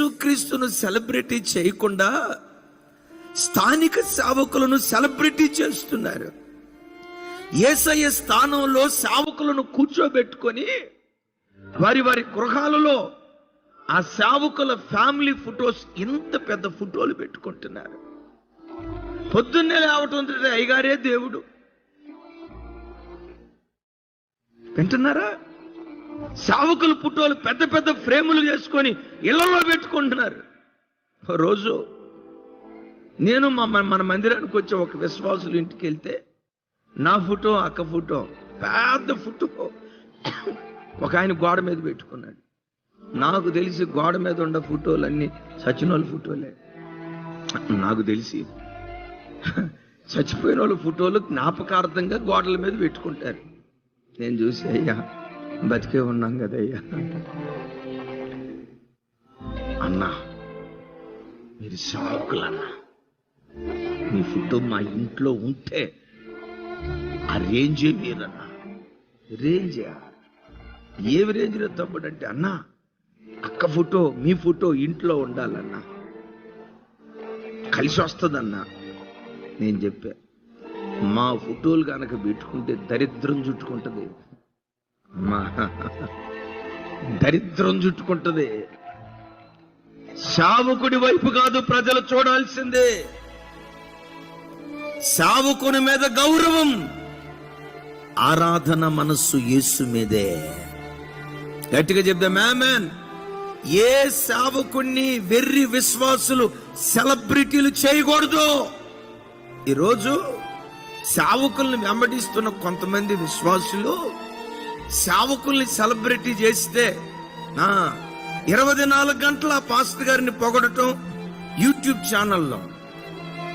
యేసుక్రీస్తును సెలబ్రిటీ చేయకుండా స్థానిక సేవకులను సెలబ్రిటీ చేస్తున్నారు. ఏసయ్య స్థానంలో సేవకులను కూర్చోబెట్టుకొని వారి వారి గృహాలలో ఆ సేవకుల ఫ్యామిలీ ఫొటోస్ ఇంత పెద్ద ఫోటోలు పెట్టుకుంటున్నారు. పొద్దున్నే లేవటం అయ్యగారే దేవుడు. వింటున్నారా? సేవకుల ఫోటోలు పెద్ద పెద్ద ఫ్రేములు చేసుకొని ఇళ్ళలో పెట్టుకుంటున్నారు. రోజు నేను మా మన- మన మందిరానికి వచ్చే ఒక విశ్వాసులు ఇంటికి వెళ్తే నా ఫోటో అక్క ఫోటో పెద్ద ఫోటో ఒక ఆయన గోడ మీద పెట్టుకున్నాడు. నాకు తెలిసి గోడ మీద ఉన్న ఫోటోలన్నీ సచినోళ్ళ ఫోటోలే. నాకు తెలిసి చచ్చిపోయిన వాళ్ళ ఫోటోలు జ్ఞాపకార్థంగా గోడల మీద పెట్టుకుంటారు. నేను చూసి అయ్యా బతికే ఉన్నాం కదయ్యా. అన్నా మీరు సాకులన్నా. మీ ఫోటో మా ఇంట్లో ఉంటే ఆ? రేంజే మీరన్నా రేంజే ఏమి రేంజ్లో తమ్ముడంటే అన్నా అక్క ఫోటో మీ ఫోటో ఇంట్లో ఉండాలన్నా. కలిసి వస్తుందన్నా నేను చెప్పా. మా ఫోటోలు కనుక పెట్టుకుంటే దరిద్రం చుట్టుకుంటుంది. దరిద్రం చుట్టుకుంటది. శావుకుడి వైపు కాదు ప్రజలు చూడాల్సిందే. శావుకుని మీద గౌరవం ఆరాధన మనస్సు యేసు మీదే. గట్టిగా చెప్దా మ్యామెన్ ఏ సేవకుణ్ణి వెర్రి విశ్వాసులు సెలబ్రిటీలు చేయకూడదు. ఈరోజు సేవకుల్ని వెంబడిస్తున్న కొంతమంది విశ్వాసులు సేవకుల్ని సెలబ్రిటీ చేస్తే ఆ, ఇరవై నాలుగు గంటల ఆ పాస్టర్ గారిని పొగడటం యూట్యూబ్ ఛానల్లో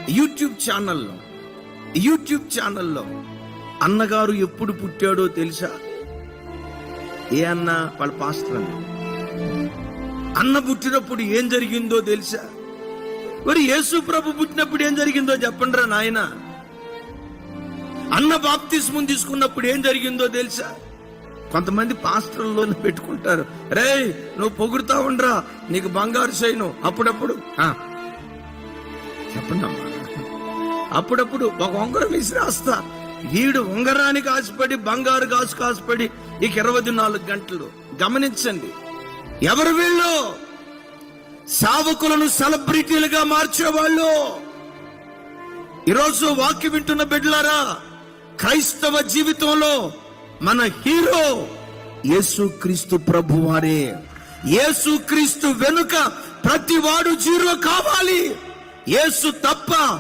యూట్యూబ్ ఛానల్లో యూట్యూబ్ ఛానల్లో. అన్నగారు ఎప్పుడు పుట్టాడో తెలుసా? ఏ అన్న? వాళ్ళ పాస్టర్ అన్న. అన్న పుట్టినప్పుడు ఏం జరిగిందో తెలుసా? మరి యేసు ప్రభు పుట్టినప్పుడు ఏం జరిగిందో చెప్పండి రా నాయన. అన్న బాప్తిస్మం తీసుకున్నప్పుడు ఏం జరిగిందో తెలుసా? కొంతమంది పాస్టర్లో పెట్టుకుంటారు. రే నువ్వు పొగుడుతా ఉండరా. నీకు బంగారు చేయను అప్పుడప్పుడు చెప్పండి అమ్మా అప్పుడప్పుడు ఒక ఉంగరం విసిరేస్తా వీడు ఉంగరానికి ఆశపడి బంగారు కాసు కాసుపడి ఇక ఇరవై నాలుగు గంటలు. గమనించండి. ఎవరు వీళ్ళు? సావకులను సెలబ్రిటీలుగా మార్చేవాళ్ళు ఈరోజు వాక్యం వింటున్న బిడ్డలారా క్రైస్తవ జీవితంలో మన హీరో యేసుక్రీస్తు ప్రభువారే యేసుక్రీస్తు వెనుక ప్రతి వాడు జీరో కావాలి. యేసు తప్ప